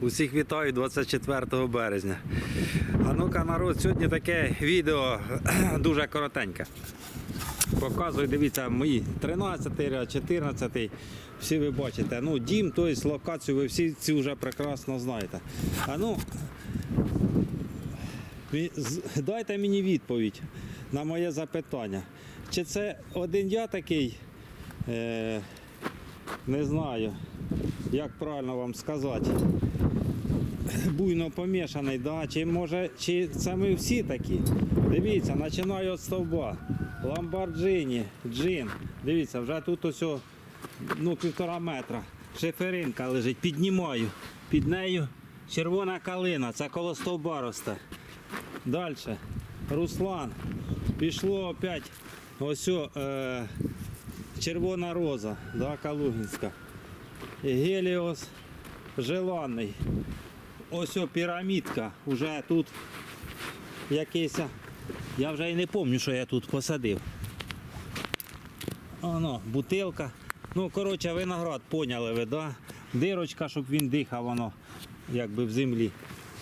Усіх вітаю 24 березня. А ну-ка, народ, сьогодні таке відео дуже коротеньке. Показую, дивіться, мої 13 ряд, 14 всі ви бачите. Ну, дім, тобто локацію ви всі ці вже прекрасно знаєте. А ну, Дайте мені відповідь на моє запитання. Чи це один я такий, е, не знаю, як правильно вам сказати, буйно помішаний, да? чи може, чи це ми всі такі? Дивіться, починаю від стовба. Ламборджині, джин. Дивіться, вже тут ось ну, півтора метра. Шиферинка лежить, піднімаю. Під нею червона калина, це коло стовба росте. Далі. Руслан. Пішло опять ось е, червона роза, да, Калугінська. Геліос желанний. Ось о, пірамідка. Уже тут якийсь. Я вже і не пам'ятаю, що я тут посадив. Оно, бутилка. Ну, коротше, виноград поняли ви, да? Дирочка, щоб він дихав, воно якби в землі.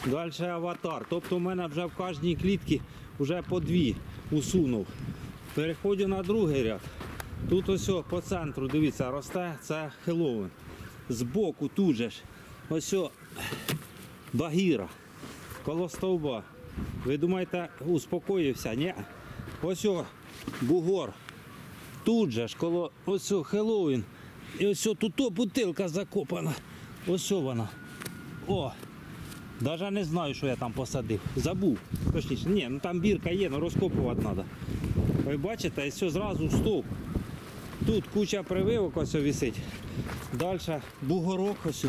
Далі аватар. Тобто у мене вже в кожній клітці вже по дві усунув. Переходжу на другий ряд. Тут ось по центру, дивіться, росте, це Хеллоуін. Збоку тут же. Ось о, багіра. Коло стовба. Ви думаєте, успокоївся? Ні. Ось о, бугор. Тут же ж коло ось о, Хеллоуін. І ось о, тут о, бутилка закопана. Ось о вона. О! Даже не знаю, що я там посадив. Забув. Точніше, ні, ну там бірка є, але розкопувати треба. Ви бачите, і все зразу стовп. Тут куча прививок ось висить. Далі бугорок ось.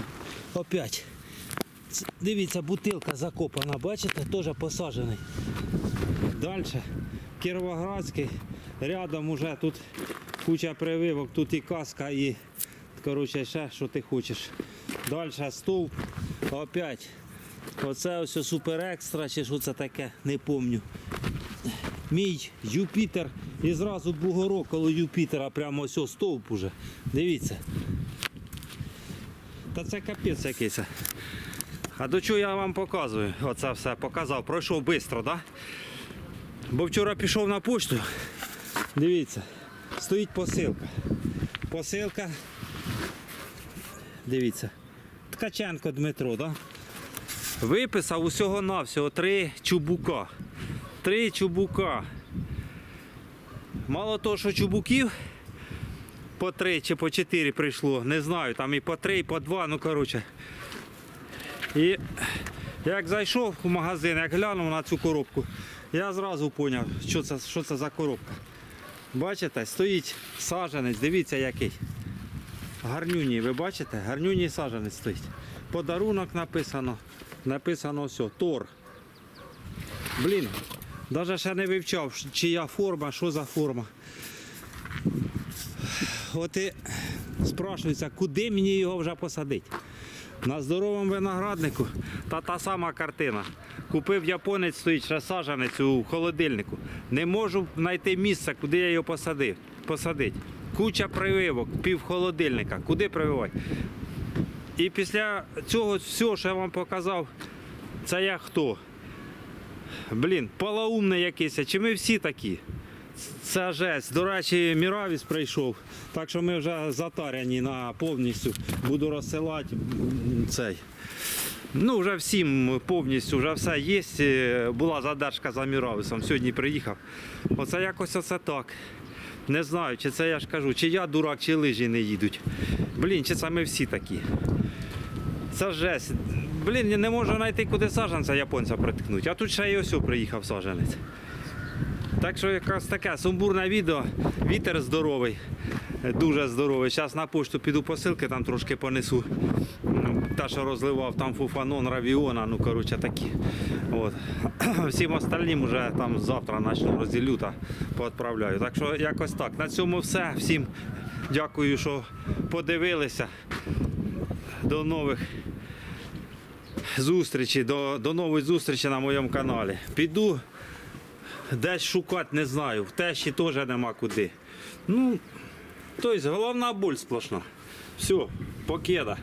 Опять. Дивіться, бутилка закопана, бачите, теж посаджений. Далі Кіровоградський. Рядом уже тут куча прививок, тут і каска, і коротше, ще що ти хочеш. Далі стовп. Опять. Оце ось супер екстра, чи що це таке, не помню. Мій Юпітер і зразу бугорок коло Юпітера, прямо ось о, стовп уже. Дивіться. Та це капець якийсь. А до чого я вам показую? Оце все показав. Пройшов швидко. Да? Бо вчора пішов на пошту. Дивіться, стоїть посилка. Посилка. Дивіться. Ткаченко Дмитро. Да? Виписав усього навсього три чубука. Три чубука. Мало того, що чубуків по три чи по чотири прийшло, не знаю, там і по три, і по два, ну коротше. І як зайшов в магазин, як глянув на цю коробку, я зразу зрозумів, що це, що це за коробка. Бачите, стоїть саженець, дивіться який. Гарнюній, ви бачите? Гарнюній саженець стоїть. Подарунок написано. Написано все, Тор. Блін, навіть ще не вивчав, чия форма, що за форма. От і спрашується, куди мені його вже посадити. На здоровому винограднику та та сама картина. Купив японець, стоїть ще сажанець у холодильнику. Не можу знайти місце, куди я його посадив. посадити. Куча прививок, пів холодильника. Куди прививати? І після цього всього, що я вам показав, це я хто? Блін, полоумний якийсь, чи ми всі такі? Це жесть. До речі, Міравіс прийшов. Так що ми вже затаряні на повністю. Буду розсилати цей. Ну, вже всім повністю, вже все є. Е, Була задержка за Міравісом. Сьогодні приїхав. Оце якось оце так. Не знаю, чи це я ж кажу, чи я дурак, чи лижі не їдуть. Блін, чи це ми всі такі. Це жесть. Блін, я не можу знайти, куди саджанця японця приткнути. А тут ще й ось приїхав саджанець. Так що якось таке сумбурне відео. Вітер здоровий, дуже здоровий. Зараз на пошту піду посилки, там трошки понесу. Ну, Та, що розливав, там фуфанон, равіона, ну коротше такі. От. Всім остальним вже там завтра почну розділю та поотправляю. Так що якось так. На цьому все. Всім дякую, що подивилися. До нових зустрічей, до, до нової зустрічі на моєму каналі. Піду десь шукати не знаю. В тещі теж нема куди. Ну, тобто головна боль сплошна. Все, покеда.